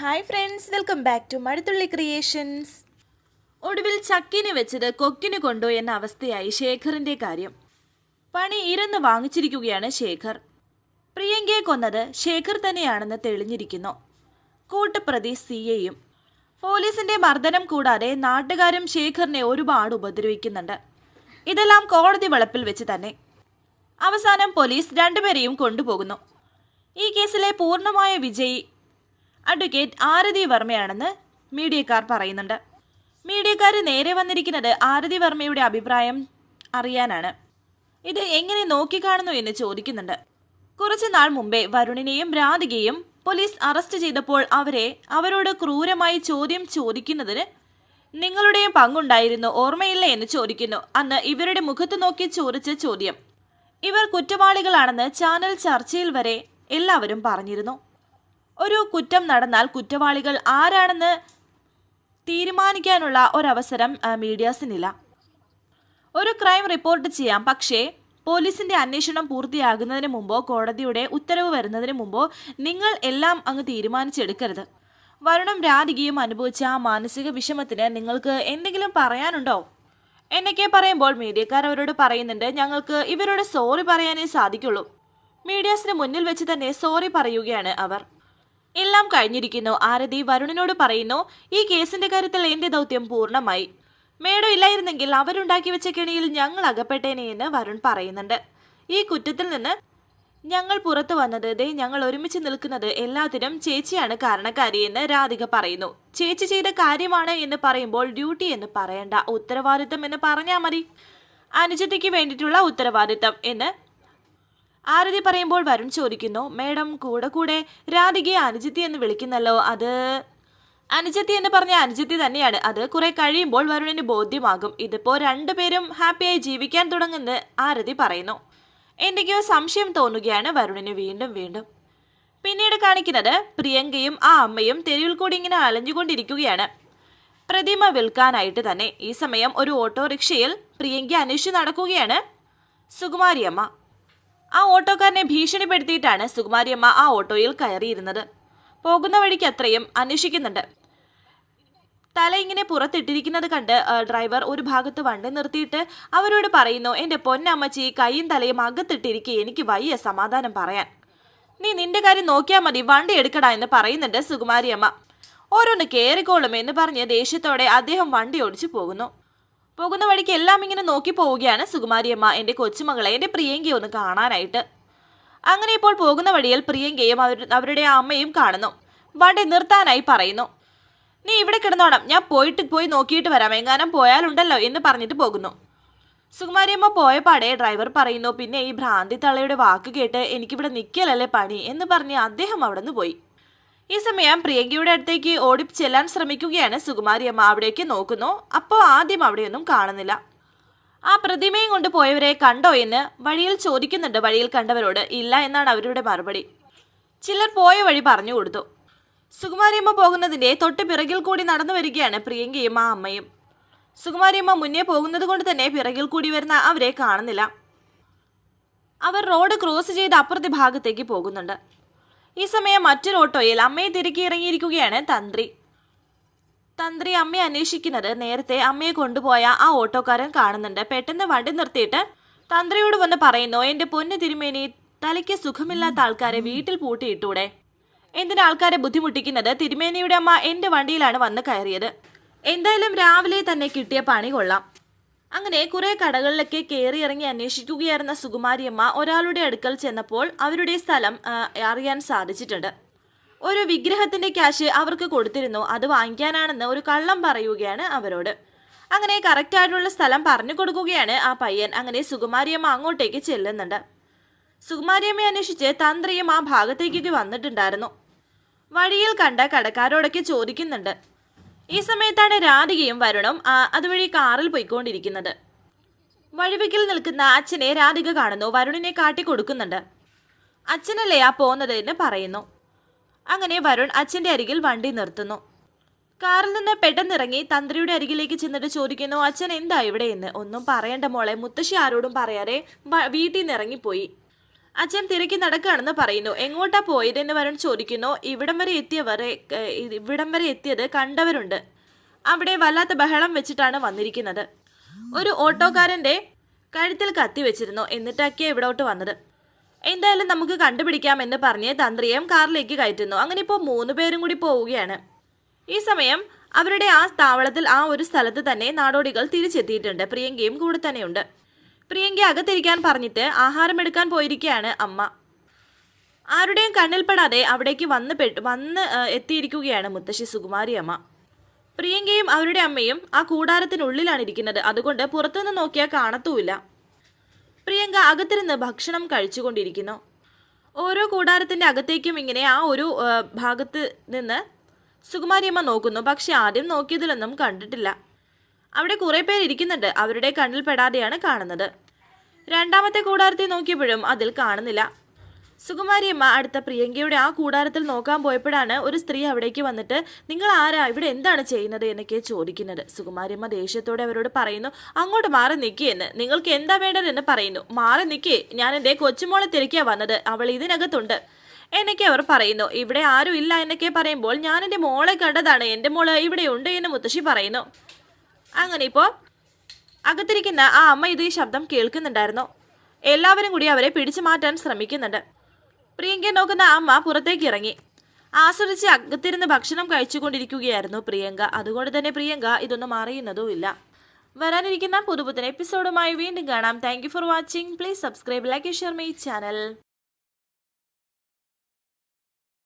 Hi friends welcome back to Mazhathulli creations ഒടുവിൽ ചക്കിന് വെച്ചത് കൊക്കിന് കൊണ്ടോ എന്ന അവസ്ഥയായി ശേഖറിന്റെ കാര്യം. പണി ഇരന്ന് വാങ്ങിച്ചിരിക്കുകയാണ് ശേഖർ. പ്രിയങ്കയെ കൊന്നത് ശേഖർ തന്നെയാണെന്ന് തെളിഞ്ഞിരിക്കുന്നു. കൂട്ടുപ്രതി സിയെയും. പോലീസിന്റെ മർദ്ദനം കൂടാതെ നാട്ടുകാരും ശേഖറിനെ ഒരുപാട് ഉപദ്രവിക്കുന്നുണ്ട്. ഇതെല്ലാം കോടതി വളപ്പിൽ വെച്ച് തന്നെ. അവസാനം പോലീസ് രണ്ടുപേരെയും കൊണ്ടുപോകുന്നു. ഈ കേസിലെ പൂർണമായ വിജയി അഡ്വക്കേറ്റ് ആരതി വർമ്മയാണെന്ന് മീഡിയക്കാർ പറയുന്നുണ്ട്. മീഡിയക്കാർ നേരെ വന്നിരിക്കുന്നത് ആരതി വർമ്മയുടെ അഭിപ്രായം അറിയാനാണ്. ഇത് എങ്ങനെ നോക്കിക്കാണുന്നു എന്ന് ചോദിക്കുന്നുണ്ട്. കുറച്ചു നാൾ മുമ്പേ വരുണിനെയും രാധികയും പോലീസ് അറസ്റ്റ് ചെയ്തപ്പോൾ അവരെ അവരോട് ക്രൂരമായി ചോദ്യം ചോദിക്കുന്നതിന് നിങ്ങളുടെയും പങ്കുണ്ടായിരുന്നു ഓർമ്മയില്ല എന്ന് ചോദിക്കുന്നു. അന്ന് ഇവരുടെ മുഖത്ത് നോക്കി ചോദിച്ച ചോദ്യം. ഇവർ കുറ്റവാളികളാണെന്ന് ചാനൽ ചർച്ചയിൽ വരെ എല്ലാവരും പറഞ്ഞിരുന്നു. ഒരു കുറ്റം നടന്നാൽ കുറ്റവാളികൾ ആരാണെന്ന് തീരുമാനിക്കാനുള്ള ഒരവസരം മീഡിയാസിനില്ല. ഒരു ക്രൈം റിപ്പോർട്ട് ചെയ്യാം. പക്ഷേ പോലീസിന്റെ അന്വേഷണം പൂർത്തിയാകുന്നതിന് മുമ്പോ കോടതിയുടെ ഉത്തരവ് വരുന്നതിന് മുമ്പോ നിങ്ങൾ എല്ലാം അങ്ങ് തീരുമാനിച്ചെടുക്കരുത്. വരുണം രാധികയും അനുഭവിച്ച ആ മാനസിക വിഷമത്തിന് നിങ്ങൾക്ക് എന്തെങ്കിലും പറയാനുണ്ടോ? എന്നൊക്കെ പറയുമ്പോൾ മീഡിയക്കാർ അവരോട് പറയുന്നുണ്ട് ഞങ്ങൾക്ക് ഇവരോട് സോറി പറയാനേ സാധിക്കുള്ളൂ. മീഡിയാസിന് മുന്നിൽ വെച്ച് തന്നെ സോറി പറയുകയാണ് അവർ. എല്ലാം കഴിഞ്ഞിരിക്കുന്നു. ആരതി വരുണിനോട് പറയുന്നു ഈ കേസിന്റെ കാര്യത്തിൽ എന്റെ ദൗത്യം പൂർണമായി. മേഡം ഇല്ലായിരുന്നെങ്കിൽ അവരുണ്ടാക്കി വെച്ച കെണിയിൽ ഞങ്ങൾ അകപ്പെട്ടേനെ എന്ന് വരുൺ പറയുന്നുണ്ട്. ഈ കുറ്റത്തിൽ നിന്ന് ഞങ്ങൾ പുറത്തു വന്നത് ദേ ഞങ്ങൾ ഒരുമിച്ച് നിൽക്കുന്നത് എല്ലാത്തിനും ചേച്ചിയാണ് കാരണക്കാരി എന്ന് രാധിക പറയുന്നു. ചേച്ചി ചെയ്ത കാര്യമാണ് എന്ന് പറയുമ്പോൾ ഡ്യൂട്ടി എന്ന് പറയണ്ട. ഉത്തരവാദിത്തം എന്ന് പറഞ്ഞാൽ മതി. അനുജത്തിക്ക് വേണ്ടിയിട്ടുള്ള ഉത്തരവാദിത്തം എന്ന് ആരതി പറയുമ്പോൾ വരുൺ ചോദിക്കുന്നു മേഡം കൂടെ കൂടെ രാധികയെ അനുജിത്തി എന്ന് വിളിക്കുന്നല്ലോ അത് അനുജത്തി എന്ന് പറഞ്ഞ അനുജത്തി തന്നെയാണ്. അത് കുറെ കഴിയുമ്പോൾ വരുണിന് ബോധ്യമാകും. ഇതിപ്പോ രണ്ടുപേരും ഹാപ്പിയായി ജീവിക്കാൻ തുടങ്ങുന്നത് ആരതി പറയുന്നു. എന്തൊക്കെയോ സംശയം തോന്നുകയാണ് വരുണിന് വീണ്ടും വീണ്ടും. പിന്നീട് കാണിക്കുന്നത് പ്രിയങ്കയും ആ അമ്മയും തെരുവിൽ കൂടി ഇങ്ങനെ അലഞ്ഞുകൊണ്ടിരിക്കുകയാണ്. പ്രതിമ വിൽക്കാനായിട്ട് തന്നെ. ഈ സമയം ഒരു ഓട്ടോറിക്ഷയിൽ പ്രിയങ്ക അന്വേഷിച്ച് നടക്കുകയാണ് സുകുമാരിയമ്മ. ആ ഓട്ടോക്കാരനെ ഭീഷണിപ്പെടുത്തിയിട്ടാണ് സുകുമാരിയമ്മ ആ ഓട്ടോയിൽ കയറിയിരുന്നത്. പോകുന്ന വഴിക്ക് അത്രയും അന്വേഷിക്കുന്നുണ്ട്. തല ഇങ്ങനെ പുറത്തിട്ടിരിക്കുന്നത് കണ്ട് ഡ്രൈവർ ഒരു ഭാഗത്ത് വണ്ടി നിർത്തിയിട്ട് അവരോട് പറയുന്നു എന്റെ പൊന്നമ്മച്ചി കൈയും തലയും അകത്തിട്ടിരിക്കെ എനിക്ക് വയ്യ സമാധാനം പറയാൻ. നീ നിന്റെ കാര്യം നോക്കിയാൽ മതി വണ്ടി എടുക്കടാ എന്ന് പറയുന്നുണ്ട് സുകുമാരിയമ്മ ഓരോന്ന് കയറിക്കോളും എന്ന് പറഞ്ഞ് ദേഷ്യത്തോടെ അദ്ദേഹം വണ്ടി ഓടിച്ചു പോകുന്നു. പോകുന്ന വഴിക്ക് എല്ലാം ഇങ്ങനെ നോക്കി പോവുകയാണ് സുകുമാരിയമ്മ എന്റെ കൊച്ചുമകളെ എന്റെ പ്രിയങ്കയെ ഒന്ന് കാണാനായിട്ട്. അങ്ങനെ ഇപ്പോൾ പോകുന്ന വഴിയിൽ പ്രിയങ്കയും അവർ അവരുടെ അമ്മയും കാണുന്നു. വണ്ടി നിർത്താനായി പറയുന്നു. നീ ഇവിടെ കിടന്നോണം ഞാൻ പോയിട്ട് പോയി നോക്കിയിട്ട് വരാം എങ്ങാനും പോയാലുണ്ടല്ലോ എന്ന് പറഞ്ഞിട്ട് പോകുന്നു. സുകുമാരിയമ്മ പോയപാടെ ഡ്രൈവർ പറയുന്നു പിന്നെ ഈ ഭ്രാന്തി തള്ളയുടെ വാക്ക് കേട്ട് എനിക്കിവിടെ നിൽക്കലല്ലേ പണി? എന്ന് പറഞ്ഞ് അദ്ദേഹം അവിടെ നിന്ന് പോയി. ഈ സമയം പ്രിയങ്കയുടെ അടുത്തേക്ക് ഓടി ചെല്ലാൻ ശ്രമിക്കുകയാണ് സുകുമാരിയമ്മ അവിടേക്ക് നോക്കുന്നു. അപ്പോൾ ആദ്യം അവിടെയൊന്നും കാണുന്നില്ല. ആ പ്രതിമയും കൊണ്ട് പോയവരെ കണ്ടോ എന്ന് വഴിയിൽ ചോദിക്കുന്നുണ്ട് വഴിയിൽ കണ്ടവരോട്. ഇല്ല എന്നാണ് അവരുടെ മറുപടി. ചിലർ പോയ വഴി പറഞ്ഞു കൊടുത്തു. സുകുമാരിയമ്മ പോകുന്നതിന്റെ തൊട്ട് പിറകിൽ കൂടി നടന്നു വരികയാണ് പ്രിയങ്കയും ആ അമ്മയും. സുകുമാരിയമ്മ മുന്നേ പോകുന്നത് കൊണ്ട് തന്നെ പിറകിൽ കൂടി വരുന്ന അവരെ കാണുന്നില്ല. അവർ റോഡ് ക്രോസ് ചെയ്ത് അപ്പുറത്തെ ഭാഗത്തേക്ക് പോകുന്നുണ്ട്. ഈ സമയം മറ്റൊരു ഓട്ടോയിൽ അമ്മയെ തിരക്കി ഇറങ്ങിയിരിക്കുകയാണ് തന്ത്രി. തന്ത്രി അമ്മയെ അന്വേഷിക്കുന്നത് നേരത്തെ അമ്മയെ കൊണ്ടുപോയ ആ ഓട്ടോക്കാരൻ കാണുന്നുണ്ട്. പെട്ടെന്ന് വണ്ടി നിർത്തിയിട്ട് തന്ത്രിയോട് വന്ന് പറയുന്നു എന്റെ പൊന്നു തിരുമേനി തലയ്ക്ക് സുഖമില്ലാത്ത ആൾക്കാരെ വീട്ടിൽ പൂട്ടിയിട്ടൂടെ? എന്തിനാ ആൾക്കാരെ ബുദ്ധിമുട്ടിക്കുന്നത്? തിരുമേനിയുടെ അമ്മ എന്റെ വണ്ടിയിലാണ് വന്ന് കയറിയത്. എന്തായാലും രാവിലെ തന്നെ കിട്ടിയ പണി കൊള്ളാം. അങ്ങനെ കുറെ കടകളിലൊക്കെ കയറി ഇറങ്ങി അന്വേഷിക്കുകയായിരുന്ന സുകുമാരിയമ്മ ഒരാളുടെ അടുക്കൽ ചെന്നപ്പോൾ അവരുടെ സ്ഥലം അറിയാൻ സാധിച്ചിട്ടുണ്ട്. ഒരു വിഗ്രഹത്തിന്റെ ക്യാഷ് അവർക്ക് കൊടുത്തിരുന്നു. അത് വാങ്ങിക്കാനാണെന്ന് ഒരു കള്ളം പറയുകയാണ് അവരോട്. അങ്ങനെ കറക്റ്റ് ആയിട്ടുള്ള സ്ഥലം പറഞ്ഞു കൊടുക്കുകയാണ് ആ പയ്യൻ. അങ്ങനെ സുകുമാരിയമ്മ അങ്ങോട്ടേക്ക് ചെല്ലുന്നുണ്ട്. സുകുമാരിയമ്മയെ അന്വേഷിച്ച് തന്ത്രിയും ആ ഭാഗത്തേക്കൊക്കെ വന്നിട്ടുണ്ടായിരുന്നു. വഴിയിൽ കണ്ട കടക്കാരോടൊക്കെ ചോദിക്കുന്നുണ്ട്. ഈ സമയത്താണ് രാധികയും വരുണും അതുവഴി കാറിൽ പോയിക്കൊണ്ടിരിക്കുന്നത്. വഴിവെക്കിൽ നിൽക്കുന്ന അച്ഛനെ രാധിക കാണുന്നു വരുണിനെ കാട്ടിക്കൊടുക്കുന്നുണ്ട്. അച്ഛനല്ലേ ആ പോകുന്നത് എന്ന് പറയുന്നു. അങ്ങനെ വരുൺ അച്ഛന്റെ അരികിൽ വണ്ടി നിർത്തുന്നു. കാറിൽ നിന്ന് പെട്ടെന്നിറങ്ങി തന്ത്രിയുടെ അരികിലേക്ക് ചെന്നിട്ട് ചോദിക്കുന്നു അച്ഛൻ എന്താ ഇവിടെ എന്ന്? ഒന്നും പറയണ്ട മോളെ മുത്തശ്ശി ആരോടും പറയാതെ വീട്ടിൽ നിന്ന് ഇറങ്ങിപ്പോയി. അച്ഛൻ തിരക്കി നടക്കുകയാണെന്ന് പറയുന്നു. എങ്ങോട്ടാ പോയതെന്ന് വരൻ ചോദിക്കുന്നു. ഇവിടം വരെ എത്തിയവരെ ഇവിടം വരെ എത്തിയത് കണ്ടവരുണ്ട്. അവിടെ വല്ലാത്ത ബഹളം വെച്ചിട്ടാണ് വന്നിരിക്കുന്നത്. ഒരു ഓട്ടോക്കാരന്റെ കഴുത്തിൽ കത്തി വെച്ചിരുന്നു. എന്നിട്ടൊക്കെയാണ് ഇവിടോട്ട് വന്നത്. എന്തായാലും നമുക്ക് കണ്ടുപിടിക്കാം എന്ന് പറഞ്ഞ് തന്ത്രിയും കാറിലേക്ക് കയറ്റുന്നു. അങ്ങനെ ഇപ്പോൾ മൂന്ന് പേരും കൂടി പോവുകയാണ്. ഈ സമയം അവരുടെ ആ താവളത്തിൽ ആ ഒരു സ്ഥലത്ത് തന്നെ നാടോടികൾ തിരിച്ചെത്തിയിട്ടുണ്ട്. പ്രിയങ്കയും കൂടെ തന്നെയുണ്ട്. പ്രിയങ്ക അകത്തിരിക്കാൻ പറഞ്ഞിട്ട് ആഹാരം എടുക്കാൻ പോയിരിക്കുകയാണ് അമ്മ. ആരുടെയും കണ്ണിൽപ്പെടാതെ അവിടേക്ക് വന്ന് പെട്ട് വന്ന് എത്തിയിരിക്കുകയാണ് മുത്തശ്ശി സുകുമാരി അമ്മ. പ്രിയങ്കയും അവരുടെ അമ്മയും ആ കൂടാരത്തിനുള്ളിലാണ് ഇരിക്കുന്നത്. അതുകൊണ്ട് പുറത്തുനിന്ന് നോക്കിയാൽ കാണത്തുമില്ല. പ്രിയങ്ക അകത്തിരുന്ന് ഭക്ഷണം കഴിച്ചുകൊണ്ടിരിക്കുന്നു. ഓരോ കൂടാരത്തിന്റെ അകത്തേക്കും ഇങ്ങനെ ആ ഒരു ഭാഗത്ത് നിന്ന് സുകുമാരിയമ്മ നോക്കുന്നു. പക്ഷെ ആദ്യം നോക്കിയതിലൊന്നും കണ്ടിട്ടില്ല. അവിടെ കുറേ പേർ ഇരിക്കുന്നുണ്ട്. അവരുടെ കണ്ണിൽ പെടാതെയാണ് കാണുന്നത്. രണ്ടാമത്തെ കൂടാരത്തിൽ നോക്കിയപ്പോഴും അതിൽ കാണുന്നില്ല. സുകുമാരിയമ്മ അടുത്ത പ്രിയങ്കയുടെ ആ കൂടാരത്തിൽ നോക്കാൻ പോയപ്പോഴാണ് ഒരു സ്ത്രീ അവിടേക്ക് വന്നിട്ട് നിങ്ങൾ ആരാ? ഇവിടെ എന്താണ് ചെയ്യുന്നത്? എന്നൊക്കെ ചോദിക്കുന്നത്. സുകുമാരിയമ്മ ദേഷ്യത്തോടെ അവരോട് പറയുന്നു അങ്ങോട്ട് മാറി നിൽക്കിയെന്ന് നിങ്ങൾക്ക് എന്താ വേണ്ടതെന്ന് പറയുന്നു. മാറി നിൽക്കേ ഞാൻ എന്റെ കൊച്ചുമോളെ തിരക്കിയാ വന്നത്. അവൾ ഇതിനകത്തുണ്ട്. എന്നൊക്കെ അവർ പറയുന്നു. ഇവിടെ ആരും ഇല്ല എന്നൊക്കെ പറയുമ്പോൾ ഞാൻ എന്റെ മോളെ കണ്ടതാണ്. എന്റെ മോൾ ഇവിടെ ഉണ്ട് എന്ന് മുത്തശ്ശി പറയുന്നു. അങ്ങനെ ഇപ്പോൾ അകത്തിരിക്കുന്ന ആ അമ്മ ഇത് ഈ ശബ്ദം കേൾക്കുന്നുണ്ടായിരുന്നു. എല്ലാവരും കൂടി അവരെ പിടിച്ചു മാറ്റാൻ ശ്രമിക്കുന്നുണ്ട്. പ്രിയങ്ക നോക്കുന്ന അമ്മ പുറത്തേക്ക് ഇറങ്ങി. ആസ്വദിച്ച് അകത്തിരുന്ന് ഭക്ഷണം കഴിച്ചുകൊണ്ടിരിക്കുകയായിരുന്നു പ്രിയങ്ക. അതുകൊണ്ട് തന്നെ പ്രിയങ്ക ഇതൊന്നും അറിയുന്നതുമില്ല വരാനിരിക്കുന്ന പുതുപുത്തൻ എപ്പിസോഡുമായി വീണ്ടും കാണാം. Thank for watching please subscribe like share my channel